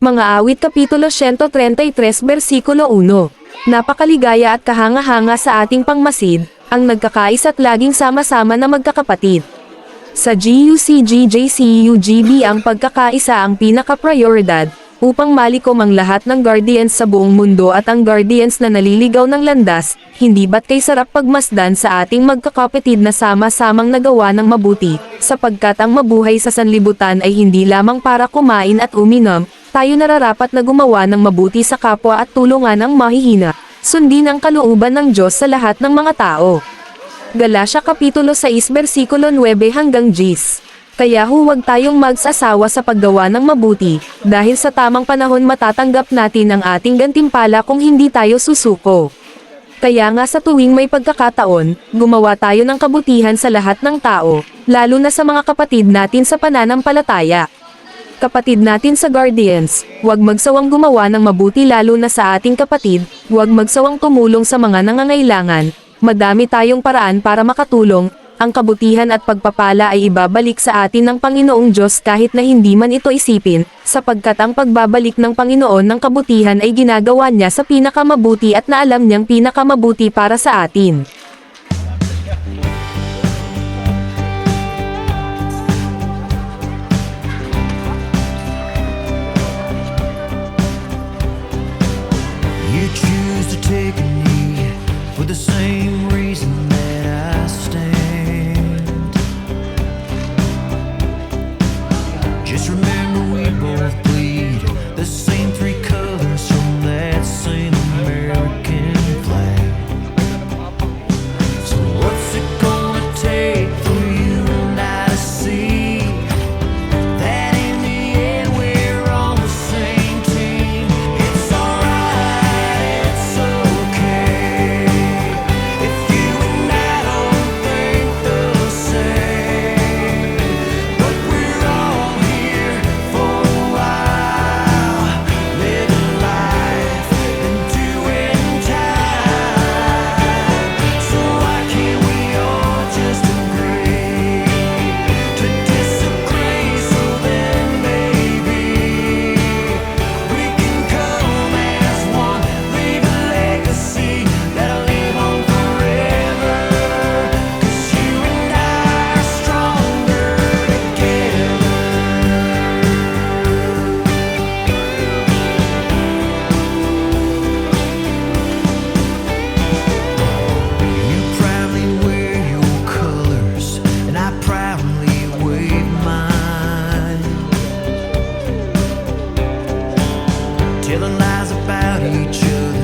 Mga awit Kapitulo 133 Versikulo 1 Napakaligaya at kahanga-hanga sa ating pangmasid, ang nagkakais at laging sama-sama na magkakapatid. Sa GUCGJCUGB ang pagkakaisa ang pinaka-prioridad, upang malikom ang lahat ng guardians sa buong mundo at ang guardians na naliligaw ng landas, hindi ba't kay sarap pagmasdan sa ating magkakapatid na sama-samang nagawa ng mabuti, sapagkat ang mabuhay sa sanlibutan ay hindi lamang para kumain at uminom, tayo nararapat na gumawa ng mabuti sa kapwa at tulungan ang mahihina, sundin ang kalooban ng Diyos sa lahat ng mga tao. Galasya Kapitulo 6 versikulo 9 hanggang 10. Kaya huwag tayong magsasawa sa paggawa ng mabuti, dahil sa tamang panahon matatanggap natin ang ating gantimpala kung hindi tayo susuko. Kaya nga sa tuwing may pagkakataon, gumawa tayo ng kabutihan sa lahat ng tao, lalo na sa mga kapatid natin sa pananampalataya. Kapatid natin sa Guardians, huwag magsawang gumawa ng mabuti lalo na sa ating kapatid, huwag magsawang tumulong sa mga nangangailangan, madami tayong paraan para makatulong, ang kabutihan at pagpapala ay ibabalik sa atin ng Panginoong Diyos kahit na hindi man ito isipin, sapagkat ang pagbabalik ng Panginoon ng kabutihan ay ginagawa niya sa pinakamabuti at na alam niyang pinakamabuti para sa atin. Telling lies about each other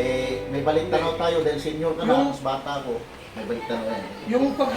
Eh, may balik tanaw tayo dahil senior ka na, Yung- mas bata ko. May balik tanaw yan. Yung pag